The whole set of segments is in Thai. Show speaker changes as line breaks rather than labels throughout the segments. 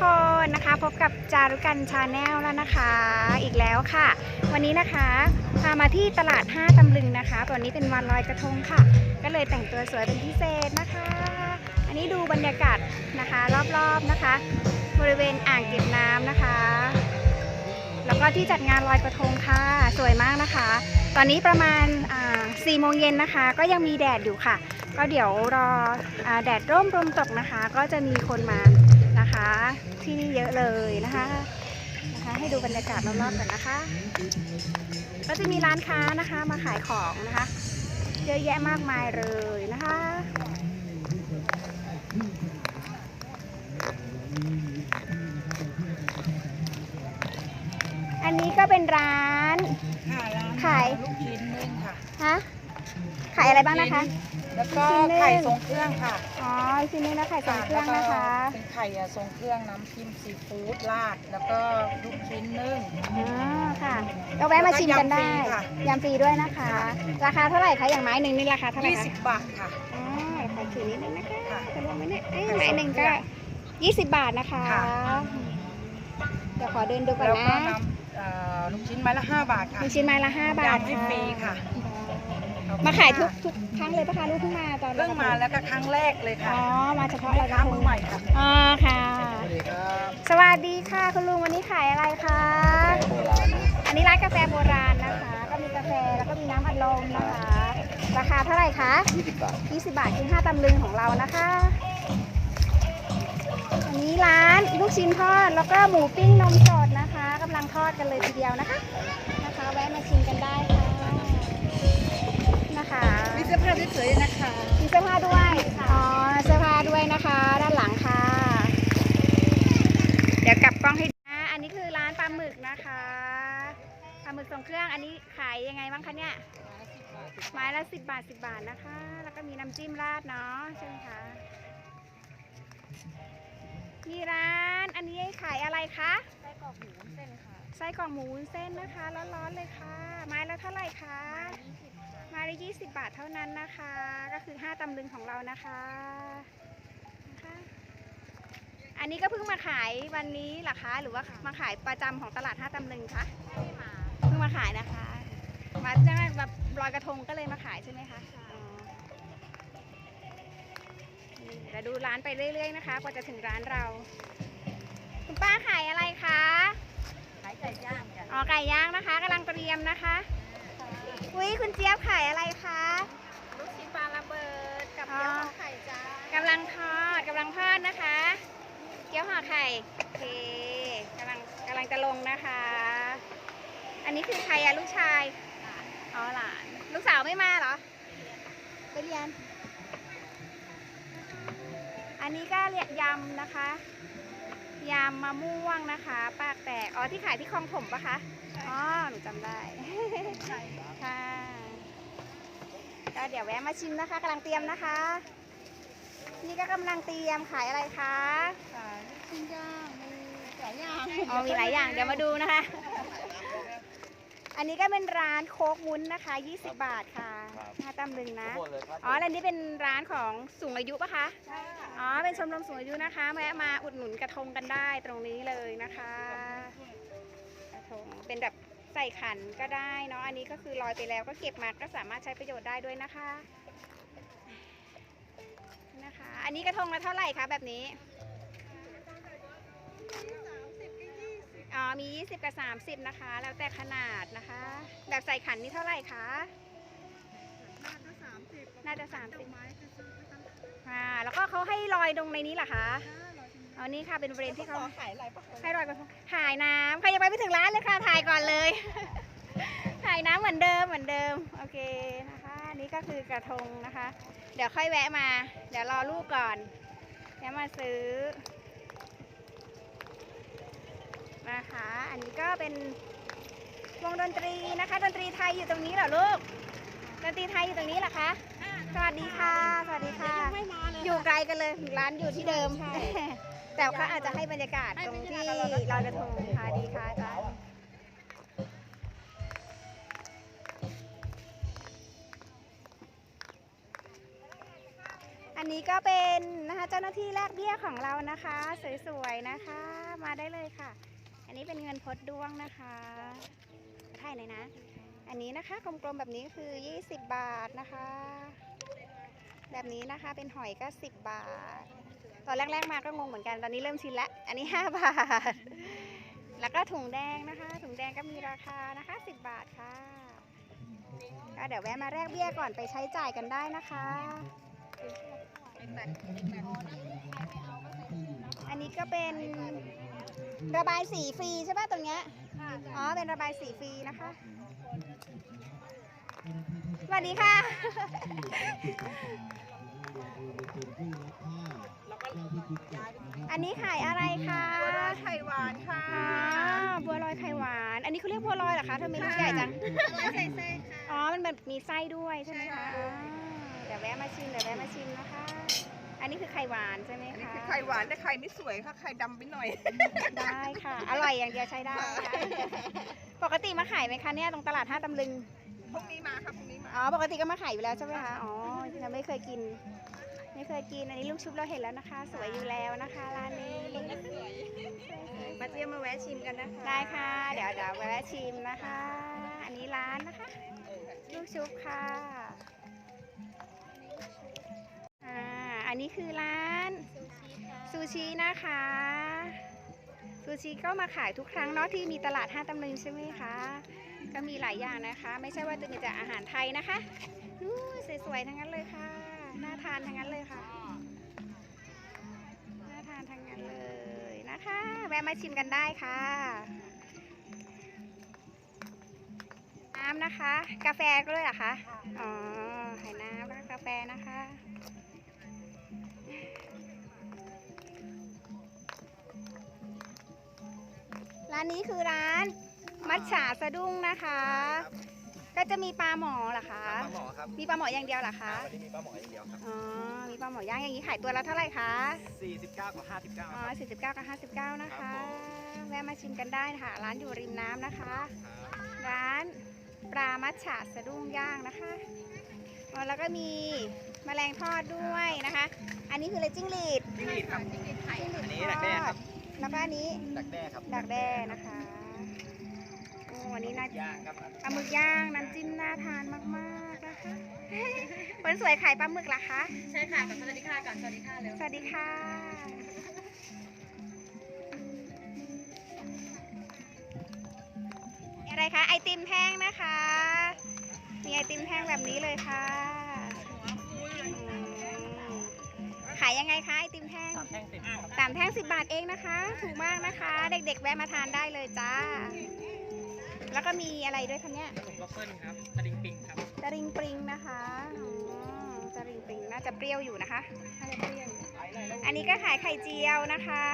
พอนะคะ พบกับจารุกันชาแนลแล้วนะคะ อีกแล้วค่ะ วันนี้นะคะพามาที่ตลาด 5 ตำลึงนะคะวันนี้เป็นวันลอยกระทงค่ะ ก็เลยแต่งตัวสวยเป็นพิเศษนะคะ อันนี้ดูบรรยากาศนะคะ รอบๆนะคะ บริเวณอ่างเก็บน้ำนะคะ แล้วก็ที่จัดงานลอยกระทงค่ะ สวยมากนะคะ ตอนนี้ประมาณ4โมงเย็นนะคะ ก็ยังมีแดดอยู่ค่ะ ก็เดี๋ยวรออแดดร่มลมตกนะคะ ก็จะมีคนมา ที่นี่เยอะเลยนะคะนะคะ ให้ดูบรรยากาศรอบๆกันนะคะ ก็จะมีร้านค้านะคะมาขายของนะคะ เยอะแยะมากมายเลยนะคะอันนี้ก็เป็นร้าน
ค่ะร้าน
ขาย
ลูกชิ้นนึ่งค่ะ
ฮะ ขายอะไรบ้างนะคะ
แล้วก็
ลูกชิ้นนึ่ง
ไข่ทรงเครื่องค่ะ
อ๋อชิ้นนี้นะไข่สองเครื่องนะคะ
แล้วก็เป็นไข่อะทรงเครื่องน้ำจิ้มซีฟู้ดราด แล้วก็ลูกชิ้นนึ่ง
อ๋อค่ะ ก็แวะมาชิมกันได้
แล้วก็
ยำฟรีด้วยนะคะ ราคาเท่าไหร่คะอย่างไม้หนึ่งนี่ราคาเท่าไหร่คะ
20บาทค่ะ
อ๋อราคาถือนิดนึงนะคะ
ค่ะ
จะรวมไหมเนี่ยเอ้ย
ไข่
ไม้หนึ่งก็20บาทนะคะ
ค่ะ
เดี๋ยวขอเดินดูก่อน
แล้วก็
นะ
น้ำเอ่อลูกชิ้นไม้ละ5บาทค่ะ
มีชิ้นไม้ละ5บาท
ยำให้
ค่ะ
ฟรีค่ะ
มาขายทุกทุกครั้งเลยปะคะลูกเพิ่งมาตอน
เพิ่งมาแล้วก็ครั้งแรกเลย
อ๋
ค่ะ
อมาเฉพาะ
แม่
เรา
ค้ามือใหม่ค่ะ
อ๋อค่ะ
สวัสดีครับ
สวัสดีค่ะคุณลุงวันนี้ขายอะไรคะ
โบราณนะ
อันนี้ร้านกาแฟโบราณนะคะ ก็มีกาแฟแล้วก็มีน้ำอัดลมนะคะ ราคาเท่าไหร่คะ
20บาท
20บาทคือ5ตำลึงของเรานะคะ อันนี้ร้านลูกชิ้นทอดแล้วก็หมูปิ้งนมสดนะคะกำลังทอดกันเลยทีเดียวนะคะ นะคะแวะมาชิมกันได้ค่ะนะคะ
มีเสื้อผ้าสวยๆนะคะ
มีเสื้อผ้าด้วย อ๋อ เสื้อผ้าด้วยนะคะ ด้านหลังค่ะ เดี๋ยวกลับกล้องให้ดูนะอันนี้คือร้านปลาหมึกนะคะ ปลาหมึกทรงเครื่อง อันนี้ขายยังไงบ้างคะเนี่ย ไม้ละสิบบาทสิบบาทนะคะ แล้วก็มีน้ำจิ้มราดเนาะใช่ไหมคะมีร้านอันนี้ขายอะไรคะ
ไส้กรอกหมูเส้นค่ะ
ไส้กรอกหมูวุ้นเส้นนะคะ ร้อนๆเลยค่ะ ไม้ละเท่าไหร่คะ ไม้ละ20 บาทเท่านั้นนะคะ ก็คือ 5ตำลึงของเรานะคะนะคะอันนี้ก็เพิ่งมาขายวันนี้เหรอคะ หรือว่ามาขายประจำของตลาด 5ตำลึงคะเพิ่งมาขายนะคะ มาจะแบบลอยกระทงก็เลยมาขายใช่ไหมคะอ๋อนี่เดี๋ยวดูร้านไปเรื่อยๆนะคะ กว่าจะถึงร้านเรา คุณป้าขายอะไรคะ
ขายไก่ย่างจ้ะ
อ๋อ ไก่ย่างนะคะกำลังเตรียมนะคะ อุ้ยคุณเจี๊ยบขายอะไรคะ
ลูกชิ้นปลาระเบิดกับ
อ๋อ
เกี๊ยวห่อไข่จ้ากำ
ลังทอดกำลังทอดนะคะ เกี๊ยวห่อไข่โอเคกำลังกำลังจะลงนะคะ อันนี้คือใครอะลูกชายอ๋อหลานลูกสาวไม่มาเหรอไปเรียน อันนี้ก็เรียกยำนะคะ ยำมะม่วงนะคะ ปากแตก อ๋อที่ขายที่คลองถมปะคะ อ๋อหนูจำได้ ค่ะ ก็เดี๋ยวแวะมาชิมนะคะกำลังเตรียมนะคะ นี่ก็กำลังเตรียมขายอะไรคะ
ขายลูกชิ้นย่างมีไก่ย่าง
อ๋อมีหลายอย่างเดี๋ยวมาดูนะคะ อันนี้ก็เป็นร้านโคกวุ้นนะคะ 20 บาทค่ะ
ครับ
ห้าตำลึงนะ
หมดเลยครับ
อ๋อแล้วนี่เป็นร้านของสูงอายุปะคะ
ใช่ค่ะ
อ๋อ เป็นชมรมสูงอายุนะคะแวะมาอุดหนุนกระทงกันได้ตรงนี้เลยนะคะกระท งเป็นแบบใส่ขันก็ได้เนาะอันนี้ก็คือลอยไปแล้วก็เก็บมาก็สามารถใช้ประโยชน์ได้ด้วยนะคะนะคะ อันนี้กระทงละเท่าไหร่คะแบบนี้อ๋อมี 20 กับ 30 นะคะ แล้วแต่ขนาดนะคะ แบบใส่ขันนี่เท่าไหร่คะ น่าจะ 30อ่าแล้วก็เขาให้ลอยตรงในนี้เหรอคะ อ๋อนี่ค่ะเป็นบริเวณที่เขา
ขายอะไรปะ
ให้ลอยกระทงถ่ายน้ำใครยังไปไม่ถึงร้านเลยค่ะถ่ายก่อนเลย ถ่ายน้ำเหมือนเดิมเหมือนเดิมโอเคนะคะนี่ก็คือกระทงนะคะ เดี๋ยวค่อยแวะมา เดี๋ยวรอลูกก่อนแวะมาซื้อนะคะ อันนี้ก็เป็นวงดนตรีนะคะ ดนตรีไทยอยู่ตรงนี้เหรอลูกดนตรีไทยอยู่ตรงนี้เหรอคะสวัสดีค่ะ สวัสดีค่ะ
ไม่มาเลย
อยู่ไกลกันเลยร้านอยู่ที่เดิม แต่เขาอาจจะให้บรรยากาศตรงที่ลอยกระทงค่ะดีค่ะอาจารย์อันนี้ก็เป็นนะคะเจ้าหน้าที่แลกเบี้ยของเรานะคะ สวยๆนะคะ มาได้เลยค่ะ อันนี้เป็นเงินพดด้วงนะคะถ่ายหน่อยนะ อันนี้นะคะกลมๆแบบนี้คือ 20 บาทนะคะ แบบนี้นะคะเป็นหอยก็ 10 บาท ตอนแรกๆมาก็งงเหมือนกันตอนนี้เริ่มชินละอันนี้ 5 บาท แล้วก็ถุงแดงนะคะ ถุงแดงก็มีราคานะคะ 10 บาทค่ะก็เดี๋ยวแวะมาแลกเบี้ยก่อนไปใช้จ่ายกันได้นะคะอันนี้ก็เป็นระบายสีฟรีใช่ป่ะตรงเนี้ยอ๋อเป็นระบายสีฟรีนะคะสวัสดีค่ะ อันนี้ขายอะไรคะ
ไข่หวานค่ะ
อ๋อบัวลอยไข่หวาน อันนี้เขาเรียกบัวลอยเหรอคะทำไมลูกใหญ่จัง
ใส่ไส้ค่ะ
อ๋อ มันแบบมีไส้ด้วยใช่ไหม
ใช่
คะ
ค่ะ
อ๋อเดี๋ยวแวะมาชิมเดี๋ยวแวะมาชิมนะคะ อันนี้คือไข่หวานใช่ไหม
อันนี้
คะ
คือไข่หวานแต่ไข่ไม่สวยค่ะ ไข่ดำไปหน่อย
ได้ค่ะ อร่อยอย่างเดียวใช้ได้ค่ะปกติมาขายไหมคะเนี่ยตรงตลาดห้าตำลึง
พรุ่งนี้มาค่ะพรุ่งนี้มา
อ๋อ ปกติก็มาขายอยู่แล้วใช่ไหมคะ อ๋อยังไม่เคยกิน ไม่เคยกินอันนี้ลูกชุบเราเห็นแล้วนะคะ สวยอยู่แล้วนะคะร้านนี้
มาเที่ยวมาแวะชิมกันนะคะ
ได้ค่ะ เดี๋ยวเดี๋ยวแวะชิมนะคะ อันนี้ร้านนะคะ ลูกชุบค่ะอ่าอันนี้คือร้านซูชินะคะซูชิก็มาขายทุกครั้งเนาะที่มีตลาดห้าตำลึงใช่ไหมคะก็มีหลายอย่างนะคะ ไม่ใช่ว่าจะมีแต่อาหารไทยนะคะอู้สวยๆทั้งนั้นเลยค่ะ น่าทานทั้งนั้นเลยค่ะ น่าทานทั้งนั้นเลยนะคะ แวะมาชิมกันได้ค่ะ น้ำนะคะ กาแฟก็เลยเหรอคะ อ๋อไข่น้ำแล้วกาแฟนะคะร้านนี้คือร้านมัทฉาสะดุ้งนะคะ ก็จะมีปลาหมอเหรอคะ
ปลาหมอครับ
มีปลาหมออย่างเดียวเหรอคะ
วันนี้มีปลาหมออย่างเดียวครับ
อ๋อ มีปลาหมอย่างอย่างนี้ขายตัวละเท่าไหร่คะ
49กับ59
อ๋อ
ครับ
49กับ59 นะ
ครั
คะ
บผม
แวะมาชิมกันได้ค่ะ ร้านอยู่ริมน้ำนะคะ ร้านปลามัชฉะสะดุ้งย่างนะคะอ๋อแล้วก็มีแมลงทอดด้วยนะคะ อันนี้คืออะไรจิ้งหรีด
จิ้งหรีดครับ
จิ้งหรีด
อันนี้
ท
ดักแด้
อ
ครั
ด
บ
แล้วก็อันนี้
ดักแด้ครับ
ดักแด้นะคะโอ้ วันนี้น่า
ย่างครับ
ปลาหมึกย่างน้ำจิ้มน่าทานมากๆนะคะคนสวยขายปลาหมึกเหรอคะ
ใช่ค่ะก่อนสวัสดีค่ะก่อนสวัสดีค่ะเร็ว
สวัสดีค่ะ อะไรคะไอติมแท่งนะคะ มีไอติมแท่งแบบนี้เลยค่ะอืมขายยังไงคะไอติมแท่ง
สามแท่งสิบครับ
สามแท่งสิบบาทเองนะคะ ถูกมากนะคะ เด็กๆแวะมาทานได้เลยจ้า แล้วก็มีอะไรด้วยคะเนี่ย
ขนมวัฟเฟิลครับตะลิงปิงครับ
ตะริงปริงนะคะอ๋อตะริงปริงน่าจะเปรี้ยวอยู่นะคะน่าจะเปรี้ยวอยู่อันนี้ก็ขายไข่เจียวนะคะ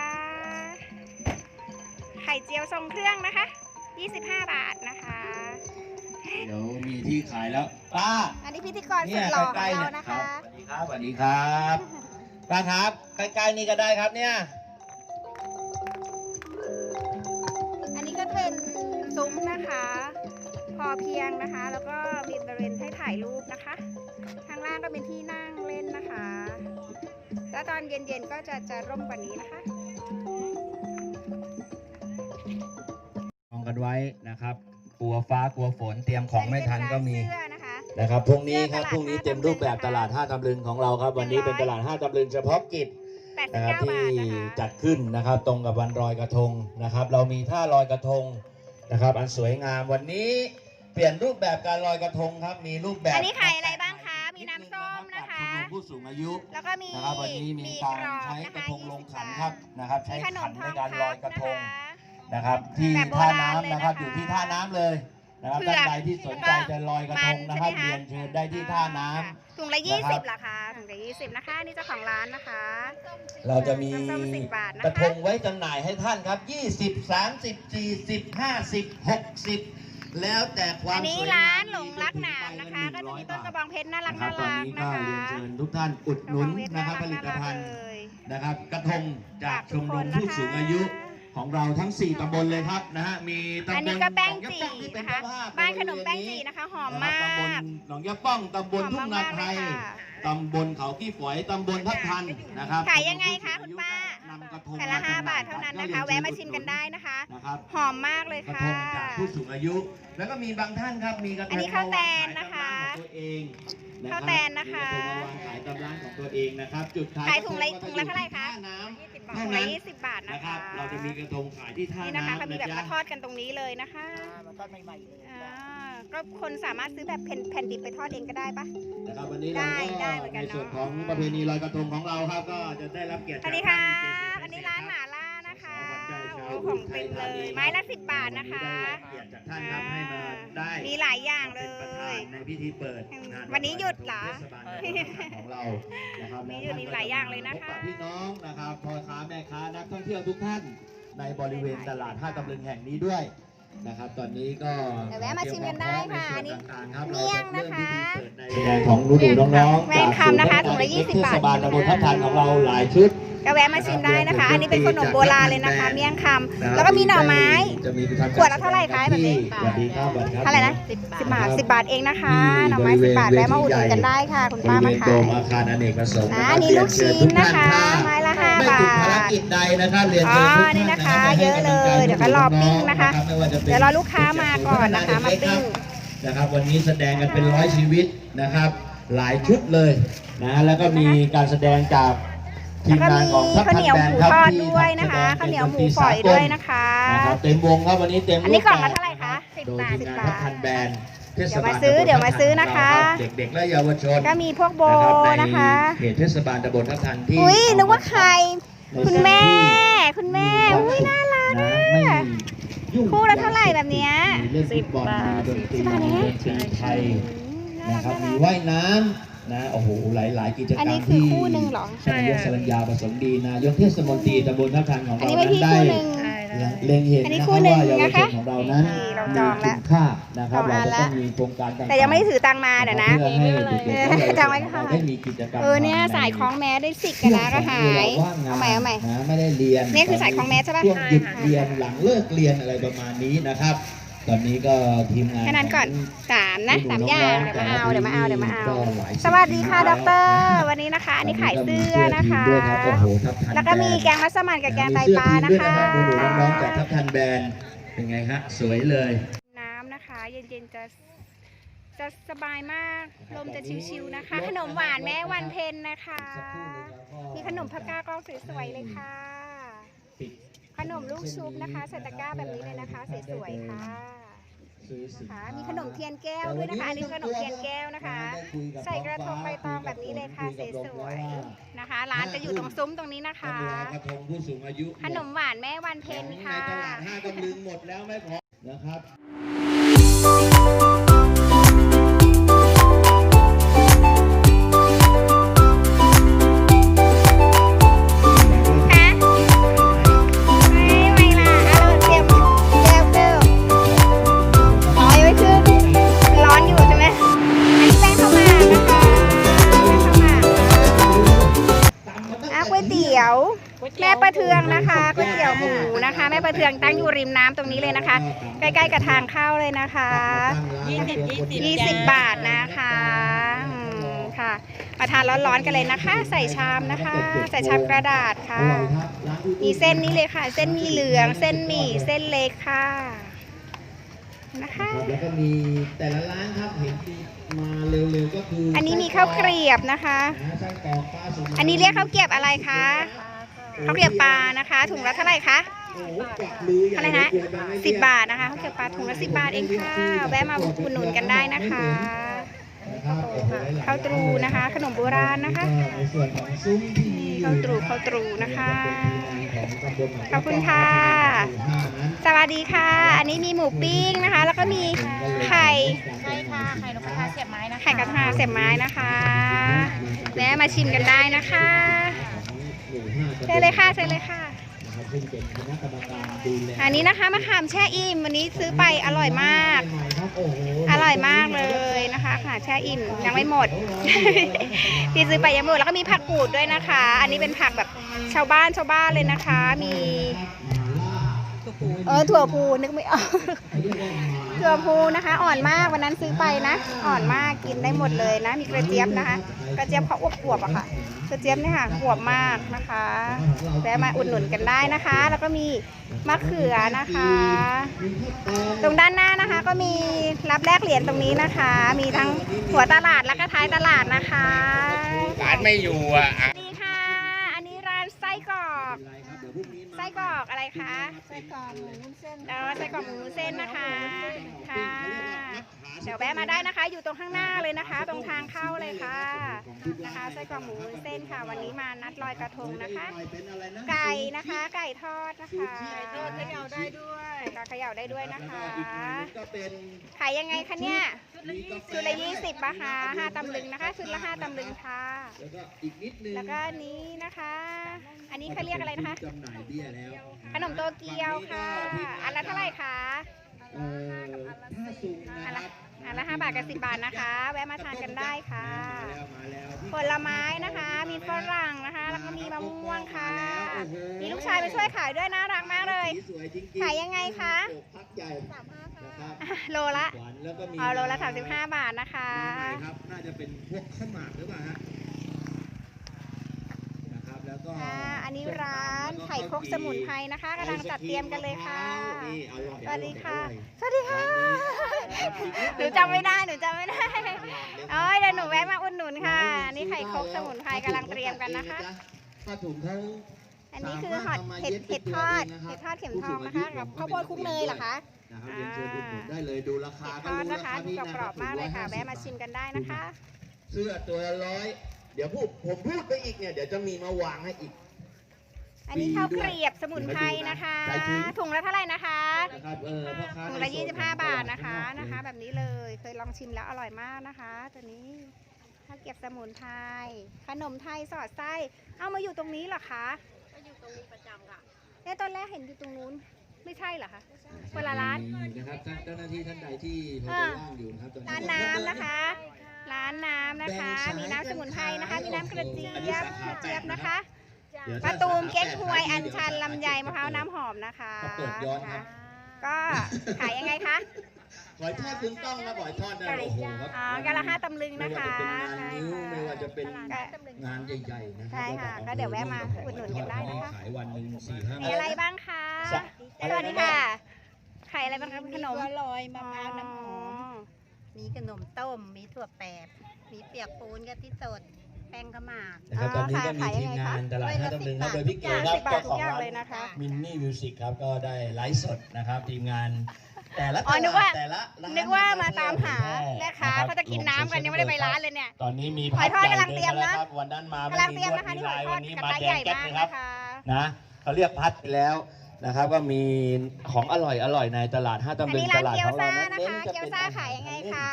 ไข่เจียวทรงเครื่องนะคะ 25 บาทนะคะ
เดี๋ยวมีที่ขายแล้วป้า
อันนี้พิธีกรสุ
เนี่
ด
ย
หล่อข
ใก
อ
ล้
ง
ๆ
เรา
เนี่ย
นะ
ครั
คะ
บสวัสดีครับสวัสดีครับป้าครับใกล้ๆนี่ก็ได้ครับเนี่ย
เพียงนะคะ แล้วก็มีบริเวณให้ถ่ายรูปนะคะ ข้างล่างก็เป็นที่นั่งเล่นนะคะ แล้วตอนเย็นๆก็จะจะร่มกว่านี้นะคะ
มองกันไว้นะครับ กลัวฟ้ากลัวฝนเตรียมของไม่ทันก็มี
อันนี้เป็นร้านเสื้อนะคะ
นะครับพรุ่งนี้ครับ
เสื้อตลาด
พรุ่งนี้เต็ม
ห้าตำลึง
รูปแบบ
นะคะ
ตลาดห้าตำลึงของเราครับ วันนี้เป็นตลาดห้าตำลึงเฉพาะกิจ
89
นะครับ
บา
ที่
ทนะคะ
จัดขึ้นนะครับตรงกับวันลอยกระทงนะครับ เรามีท่าลอยกระทงนะครับ อันสวยงามวันนี้ เปลี่ยนรูปแบบการลอยกระทงครับ มีรูปแบบ
อันนี้ขายอะไรบ้างคะ มีน้ำส้มนะคะ
จากชมรมผู้สูงอายุ
แล้วก็มี
นะครับวันนี้มีการ
รอบ
ใช้
นค
กระทงลงขัน
20
ครับนะครับ
มี
ใช้
ขน
ขั
ม
น
ท
ใน
อง
การลอยกระทง
ค
นะครับ ที่
แบบโบ
ท่า
ราณ
น้ำนะครับ
เลยนะคะ
อยู่ที่ท่าน้ำเลยนะครับ
เผือก
ท่านใดที่สนใจจะลอยกระทงนะครับ
มันใช่
เรี
ไหมคะ
ยนเชิญได้ที่ท่าน้ำ
ถุงละ
นะ
ยี่
ครั
สิบบเหรอคะถุงละยี่สิบนะคะนี่เจ้าของร้านนะคะ
เราจะมี
น้ำส้ม10บาทนะคะ
กระทงไว้จำหน่ายให้ท่านครับ20 30 40 50 60 แล้วแต่ความ
อันนี้
สวยงาม
ร้านหลงรักหนาม
ไป
นะคะ ก็จะมีต้นกระ
100
บองเพชรน่ารัก
นะครั
น่า
บตอน
รัก
นี้
นะ
ก็
คะ
เรียนเชิญทุกท่านอุดหนุน
กระบองเพช
นะครับาผลิตภัณฑ์
น่ารักเลย
นะครับ กระทงจาก
ฝ
ชมรมผู้สูงอายุของเราทั้ง 4ตำบลเลยครับนะฮะมีตำบล
อันนี้ก็แป้ง
หนอ
จี
ยะป้องที่เป็
นะคะ
เจ้ภพ
บ้านขนม
ใบ
แป้ง
ริเวณ
จี
นี้
นะคะหอม
นะ
มา
ครับตำบล
ก
หนองยะป้องตำบล
หอม
ทุ่ง
มา
นา
ๆ
ไท
เลย
ย
ค่ะ
ตำบลเขาขี้ฝอยตำบลทับทันนะครับ
ขายยังไงคะคุณป้า
นำกระทง
แต่ละ
มจำหน่ย
5บาทเท่านั้นนะคะ
ก็
แวะ
เรีย
มานชิมกันได้นะคะ
นะครับ
หอมมากเลย
กระ
ค่ะ
ทงจากผู้สูงอายุ แล้วก็มีบางท่านครับมีกระทง
อันนี้ข้าวแตนนะคะ
มาวางขายตามร้านของตัวเองะครับ
ข้าวแตนนะคะ
มีกระทงมาวางขายตามร้านของตัวเองนะครับจุดขาย
ขายถุงละ
กร
ถุงละเท่าไหร่คะ
ท่าน้ำ
ถุ
เท่าง
ละ
นั้น
20บาทนะ
นะครั
คะ
บเราจะมีกระทงขายที่ท่า
นี่นะคะ
น้ำ
เขามีแบบ
นะ
มา
จ๊ะ
ทอดกันตรงนี้เลยนะคะ
มันทอดใหม่ๆเลย
อ่าก็คนสามารถซื้อแบบแผ่นแผ่นดิบไปทอดเองก็ได้ปะ
นะครับวันนี้
ได้
เราก็
ได้เหมือนกัน
ใน
เนอะ
ส่วนของประเพณีลอยกระทงของเราครับ ก็จะได้รับเกียรติ
สวัสดี
จาก
ค่ะ
ท่า
วัน
เจ
นี้
เจ
ร้านห
ค
มา
บ
ล่านะคะ
ขวัญใจชาว
โอ้ของเต็มเลย ไม้ละสิบบาทนะคะ
ได้รับเกียรติจากท่านครับให้มาได้
มีหลายอย่างเล
เป็นประธาน
ย
ในพิธีเปิดงา
วันนี้หยุดเหรอ
เทศบาลนครปฐมของเรานะครับ
มีหยุดมีหลายอย่างเลยนะคะ
พบปพี่น้องนะครับพ่อค้าแม่ค้านักท่องเที่ยวทุกท่านในบริเวณตลาดท่าตำลึงแห่งนี้ด้วย นะครับ ตอนนี้ก็
เดี๋ยวแวะมาชิมกันได้ค่ะอันนี้
ในส่วต่างๆครับ
เมี่ยงนะคะ
เราจะเริ่มพิธีเปิดในแดงของฤดูน้องๆ
แมงคำนะคะถุงละ20บาท
เทศบาลตำบลทับทันของเราหลายชุด
ก็แวะมาชิมได้นะคะ อันนี้เป็นขนมโบราณเลยนะคะ เมี่ยงคำแล้วก็มีหน่อไม้
จะมีทำ
ขวดละเท่าไหร่คะแบบนี้
สวัสดีครับสวัสดีครับ
เท่าไหร่นะสิบบาท สิบบาทเองนะคะ หน่อไม้สิบบาทแวะมาอุดหนุนกันได้ค่ะ คุณ
บ
ป้า
ริเว
มา
ณ
ขา
โด
ย
มอาคารอเนกประสงค์
อ่าะ
ครับ
นี่ลูกชิ้น
เรียเชิญทุก
นะคะ
ท่า
ไม้ละห้า
ไม่ติด
บาท
ภารกิจใดนะครับเรียน
อ๋
เชิ
อ
ญทุกท่าน
นี่นะคะ
รับ
เยอะเลย
ให้
เดี๋ยวก็รอปิ้งนะคะ
รับไม่ว่าจะป็น
เดี๋ยวรอลูกค้ามาก่อนนะคะมาปิ้ง
นะครับ วันนี้แสดงกันเป็นร้อยชีวิตนะครับ หลายชุดเลยนะแล้วก็มีการแสดงจากที
แล้ว
ม
ก็
งาน
มี
ของทัพ
ข้าว
ทั
เห
น
นียว
แบ
ห
น
มู
ครับ
ทอด
ที่
ด้วยนะคะ
แสดง
ข้าวเหนียวหมู
ป็ด
ฝอย
สากล
ด้วยนะคะ
นะครับเต็มวงครับวันนี้เต็ม
อันนี้
รูป
กล่อง
แบ
ละ
บ
เท่าไหร่คะสิบบาท
โดย
สิ
ที
บ
มงาน
บา
ทัพทั
ท
นแบน เทศ
เดี๋ยว
บา
มา
ล
ซื้อ
ตำบล
เดี๋ยวมาซื้อนะคะ
ทับทัของเรารับเด็กๆและเยาวชน
ก็มีพวกโบ
นะ
นะคะ
ในเขตเทศบาลตำบลทับทันที่
อุ้ยนึกว่าใคร
ใน
คุณแม่
ที่
คุณแม่อุ้ยน่ารัก
นะ
อะ
ไม่ยุ่ง
คู่ละเท่าไหร่แบบเนี้ย
มีเล่นฟุตบอลมีดนตรี
สิบบาทเอง
มีดนตรีไทย
น่ารั
นะ
ก
ครับ
น่า
มี
รัก
ว่ายน้ำนะโอ้โหหลาย ๆ กิจกรรม
อันนี้คือ
ที่
คู่หนึ่งเหรอ
ท่านนายกสรัญญาประสมดีนายกเทศมนตรีตำบลทับทันของ
อัน
เรา
นี้ไม่
นั้น
ที่
ได้
คู่หนึ่ง
เล็งเห็น
อันนี้
นะค
คู่
รับ
หนึ่ง
ว่าเยาว
นะ
ช
คะ
นของเรานั้น
นี่เราจ
มี
องแล้ว
คุณค่านะครับ
จอง
เรา
แล้ว
จะต้องมีโครงการต่างๆ
แต่ยังไม่ได้ถือตังค์มาเดี๋ยวนะ
เพื่อให้เด็กๆและเยาวชน
จองไว้ค่ะ
ได้มีกิจกรรม
เออเนี่ย
ทำใน
สายคล้องแม้ได้สิกกันนะก็หาย
ช่วงของ
เอาใหม่เอาใหม่
นะไม่ได้เรียน
เนี่ยคือสายของแมสใช่ปะ
ช่วงหยุด
ใช่ค่ะ
เรียนหลังเลิกเรียนอะไรประมาณนี้นะครับ ตอนนี้ก็ทีมงาน
แค่นั้นก่อน
ขง
สามนะสามอย่างเดี๋ยวมาเอาเดี๋ยวมาเอาเดี๋ยวมาเอา
ก็หลาย
สวัสดีค่ะ
สิ
ด็
บอก
เตอร์
นะ
วันนี้นะคะอันนี้ขายเสื้อนะ
ที
คะ
มด้วยครับโอ้โหทับทัน
แล้วก็มี
บรนด์
แกงมัสมั่นกับแกงไตปลานะ
มี
คะ
เสื้อทีมด้วยนะครับดูๆน้องๆจากทับทันแบรนด์เป็นไงฮะสวยเลย
น้ำนะคะ เย็นๆจะจะสบายมาก ลมจะชิวๆนะคะ ขนมหวานแม่วันเพ็ญนะคะ มีขนมพักก้ากล้องสวยๆเลยค่ะ ขนมลูกชุบนะคะใส่ตะกร้าแบบนี้เลยนะคะสวยๆค่ะค่ะ มีขนมเทียนแก้วด้วยนะคะอันนี้ขนมเทียนแก้วนะคะ ใส่กระทงใบตองแบบนี้เลยค่ะสวยๆนะคะ ร้านจะอยู่ตรงซุ้มตรงนี้นะคะ
กระทงผู้สูงอายุ
ขนมหวานแม่วันเพ็ญ
ใน
ค่ะ
ตลาดห้าตำลึงหมดแล้วไม่พอนะครับ
ยี่
สิบยี่สิบ
ยี่สิบบาทนะคะอืมค่ะ มาทานร้อนๆกันเลยนะคะ ใส่ชามนะคะ ใส่ชามกระดาษค่ะ มีเส้นนี้เลยค่ะ เส้นหมีเหลือง เส้นหมี่ เส้นเล็กค่ะ นะคะ
ครับแล้วก็มีแต่ละร้านครับเห็นที่มาเร็วๆก็คือ
อั
อั
นนี้มีข้าวเกรียบนะคะ
ไส้กรอกปลาสุมา
อันนี้เรียกข้าวเกรียบอะไรคะข้าวเกรียบปลานะคะ ถุงละเท่าไหร่คะ
โอ้โหกวักมือใหญ่
อะไรนะ
กลัวจไม่เรียก
สิบบาทนะคะข้าวเกรียบปลาถุงละสิบบาทเองค่ะ แวะมาอุดหนุนกันได้นะคะ
นะครับโอ้โหหลยๆ
ข้าวตรูนะคะ ขนมโบราณนะคะ
แล้วก็ในส่วนของซุ้มที่มีอยู่
ข้าวตรูข้าวตรูนะคะ
ของตำบลหนง
ขอบคุณค่ะ สวัสดีค่ะ อันนี้มีหมูปิ้งนะคะ แล้วก็มีไข่
ใช่ค่ะไข่นกกระทาเสียบไม้นะคะ
ไข่กระทะเสียบไม้นะคะแวะมาชิมกันได้นะคะเชิญเลยค่ะเชิญเลยค่ะ
นะครับ ซึ่งเป็นคณะกรรมการดูแล
อันนี้นะคะมะขามแช่อิ่มวันนี้ซื้อไปอร่อยมาก
ใหม่ครับโอ้โห
อร่อยมากเลยนะคะค่ะแช่อิ่มยังไม่หมด ที่ซื้อไปยังไม่หมดแล้วก็มีผักกูดด้วยนะคะ อันนี้เป็นผักแบบชาวบ้านชาวบ้านเลยนะคะ มีเออถั่วพูนึกไม่ออกถั่วพูนะคะ อ่อนมากวันนั้นซื้อไปนะ อ่อนมากกินได้หมดเลยนะ มีกระเจี๊ยบนะคะ กระเจี๊ยบเขาอวบๆอะค่ะ กระเจี๊ยบเนี่ยค่ะอวบมากนะคะแวะมาอุดหนุนกันได้นะคะ แล้วก็มีมะเขือนะคะ ตรงด้านหน้านะคะ ก็มีรับแลกเหรียญตรงนี้นะคะ มีทั้งหัวตลาดแล้วก็ท้ายตลาดนะคะ
ร้านไม่อยู่อะ
สวัสดีค่ะ อันนี้ร้านไส้กรอกไส้กรอกอะไรคะ
ไส้กรอกหมูวุ้นเส้น
เออไส้กรอกหมูเส้นนะคะค่ะ เดี๋ยวแวะมาได้นะคะ อยู่ตรงข้างหน้าเลยนะคะ ตรงทางเข้าเลยค่ะนะคะไส้กรอกหมูเส้นค่ะ วันนี้มานัดลอยกระทงนะคะ ไก่นะคะ ไก่ทอดนะคะ
ไก่ทอดเขย่าได้ด้วย
ก็เขย่าได้ด้วยนะคะ
ก็เป็น
ขายยังไงคะเนี่ยชุดละยี่สิบปะคะห้าตำลึงนะคะชุดละห้าตำลึงค่ะ
แล้วก็อีกนิดนึง
แล้วก็อันนี้นะคะ อันนี้เขาเรียกอะไรนะคะ
จำหน่ายเบี้ยแล้ว
ขนมโตเกียวค่ะอันละเท่าไหร่คะ
เอ่อถ้าสูงนะ
อัน
ค
ละ
รับ
อันละห้าบาทกับสิบบาทนะคะ แวะมาทานกันได้ค่ะ
มาแล้วมาแล้วที่
ผลไม้นะคะ มีฝรั่งนะคะ แล้วก็มีมะม่วงค่ะมีลูกชายไปช่วยขายด้วยน่ารักมากเลย
สีสวยจริงๆ
ขายยังไงคะ
โอ้พักใหญ่นะครับ
โลละ
หวานแล้วก็มี
เอาโลละ 35 บาทนะคะ
ครับน่าจะเป็นพวกข้าวหมากหรือเปล่าฮะ นะครับแล้วก็
ค่ะอันนี้ร้านไข่ครกสมุนไพรนะคะกำลังจัดเตรียมกันเลยค่ะ
นี่อร่อย
สวัสดีค่ะ
อร่อย
สวัสดีค่ะ หนูจำไม่ได้ หนูจำไม่ได้เอ้ยเดี๋ยวหนูแวะมาอุดหนุนค่ะ อันนี้ไข่ครกสมุนไพรกำลังเตรียมกันนะคะ
ผ้าถุงเขา
อันนี้คือหอดเห็ดเห็ดทอดเห็ดทอดเข็มทองนะคะกับข้าวโพดคลุกเนยเหรอคะ
นะครับเรียนเชิญอุดหนุนได้เลยดูราคา
เห็ดทอด
ก็รู้
นะคะ
รา
ดู
คาพี่นะ
กรอบๆมากเลยค่ะ
ถุง
แวะมาชิมกันได้นะคะ
เสื้อตัวละร้อย เดี๋ยวพูดผมพูดไปอีกเนี่ยเดี๋ยวจะมีมาวางให้อีก
อันนี้ข้าวเกรียบสมุนไพรนะคะถุงละเท่าไหร่นะคะ
นะครับเออพ่อค้า
ถุงละ25บาทนะคะนะคะ แบบนี้เลยเคยลองชิมแล้วอร่อยมากนะคะตัวนี้ข้าวเกรียบสมุนไพรขนมไทยสอดไส้เอามาอยู่ตรงนี้เหรอคะ
ก็อยู่ตรงนี้ประจำค่ะ
เอ๊ะตอนแรกเห็นอยู่ตรงนู้นไม่ใช่เหรอคะเวลาร้าน
นะครับท่านเจ้าหน้าที่ท่านใดที่พอ
อ่า
จะว่างอยู่นะครับตอ
ร้านน้ำนะคะ ร้านน้ำนะคะ มีน้ำสมุนไพรนะคะ มีน้ำกระเจี๊ยบกระเจี๊ยบนะคะ
เดี๋ยว
มะ
ถ้า
ตูมเก๊ก
สา
ฮ
แปด
วย
ท่
อัญ
เดี๋
ชัน
จะ
ลำไยมะพร้าวน้ำหอมนะคะ
เขาเปิดย้อนครับ
ก็ขายยังไงคะ
หอยทอดคุณต้องนะหอยทอดนะโอ้โหครับ
อ๋อกะละห้าตำลึง
ไม่
นะ
ว่า
คะ
จะเป็นงานนิ้วไม่ว่าจะเป็น
ก็
งานใหญ่ๆนะครั
ใช่ค่ะก็เดี๋ยวแวะมาอุดหนุนกันได้นะคะ
ขายวันหนึ่งสี่ห้า
มีอะไรบ้างคะ
สะ
สวัสดีค่ะขายอะไรบ้างคะขนม
บัวลอยมะพร้าวน้ำหอม
มีขนมต้ม มีถั่วแปบ มีเปียกปูนกะทิสด แป้งขาวหมาก
นะครับตอนนี้ก็มี
ขายยั
ที
ง
ม
ไงคะ
งานตลาดห้าตำลึงครับโดยพี่เก๋
อย่าง
ครับ
สิบบาท
เจ้า
ทุ
ข
ก
อง
อย่าง
ร้าน
เลยนะคะ
มินนี่มิวสิกครับก็ได้ไลฟ์สดนะครับ ทีมงานแต่ละ
อ๋อนึกว่า
แต่ละร้
นึกว่ามาตามหาแม่ค้า
รับ
เขาจะกินน้ำกันยังไม่ได้ไปร้านเลยเนี่ย
ตอนนี้มี
หอยทอดกำลังเตรียมนะ
พัดใหญ่ดิาแล้วครับวันนั้นมาไม่
กำลัง
มี
เตรียม
ลวด
นะคะ
มี
นี่หอ
ลายย
ทอ
วั
ด
นนี้
กระ
มา
ทะ
แด
ให
ง
ญ่
แก๊ก
มาก
นะครับ
นะคะ
นะเขาเรียกพัดไปแล้ว นะครับก็มีของอร่อยอร่อยในตลาดห้า
อัน
ตำลึง
นี้
ต
ร้าน
ลาด
เกี๊ยว
ของเรา
ซ่า
นะ
นะ
เน้น
คะ
จะ
เกี๊ยว
เป็น
ซ่าขายยังไงคะ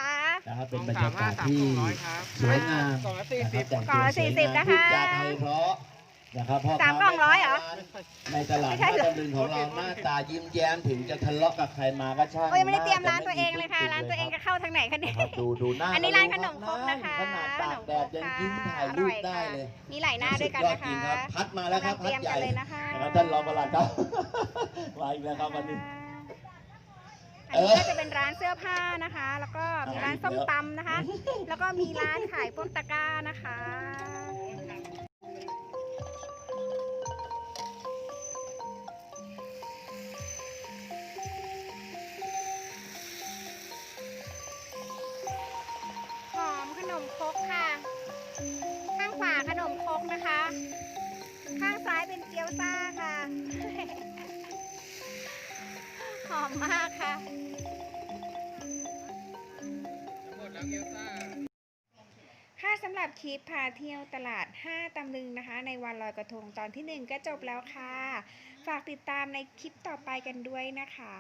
นะครับ
ส
เป็
อนง
บรรากา
สายมห้า
ศ
สาม
ที่
สองร้อยครับ
สวยงาม
กล่องละสี่
นะค
สิ
รับบแต่ง
กล่องละ
ตัวสวย
40
งาม
นะคะ
พูดจาไพเราะ นะครับพ่อ
สาม
ค้
กล่องร้อยเหรอ
ในตลาด
ไม่ใช่
ห้า
เหรอ
ตำลึงของเราหน้าตายิ้มแย้มถึงจะทะเลาะกับใครมาก็ช่าง
โอ้ยไม่ได้เตรียมร้าน
จะ
ตัวเองเลยค่ะ ร้านตัวเองจะเข้าทางไหนคะเนี่ย
นะครับดูดูหน้า
อันนี้ร้านขนมครกนะคะ
ขนาดตากแดดยังยิ้มถ่าย
อ
รู
ร่
ป
อย
ได้
ค่ะ
เลย
มีหลายหน้าด้วยกันนะ
สุดยอดจริ
คะ
งรับพัดมาแล้วครับ
กำลังเต
พั
รี
ด
ยม
ใหญ่
กันเลยนะคะ
นะครับท่านรองประหลัดครับ มาอีกแล้วครับวันนี้
อันนี้ก็จะเป็นร้านเสื้อผ้านะคะ แล้วก็มีร้านส้มตำนะคะ แล้วก็มีร้านขายพวกตะกร้านะคะ ซ่าค่ะ หอมมากค่ะ
หมดแล้วเอลซ่า
ค่ะสำหรับคลิปพาเที่ยวตลาด 5 ตำลึงนะคะ ในวันลอยกระทงตอนที่ 1 ก็จบแล้วค่ะ ฝากติดตามในคลิปต่อไปกันด้วยนะคะ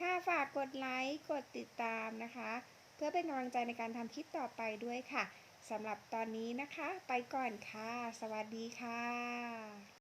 ค่ะฝากกดไลค์กดติดตามนะคะ เพื่อเป็นกำลังใจในการทำคลิปต่อไปด้วยค่ะสำหรับตอนนี้นะคะ ไปก่อนค่ะ สวัสดีค่ะ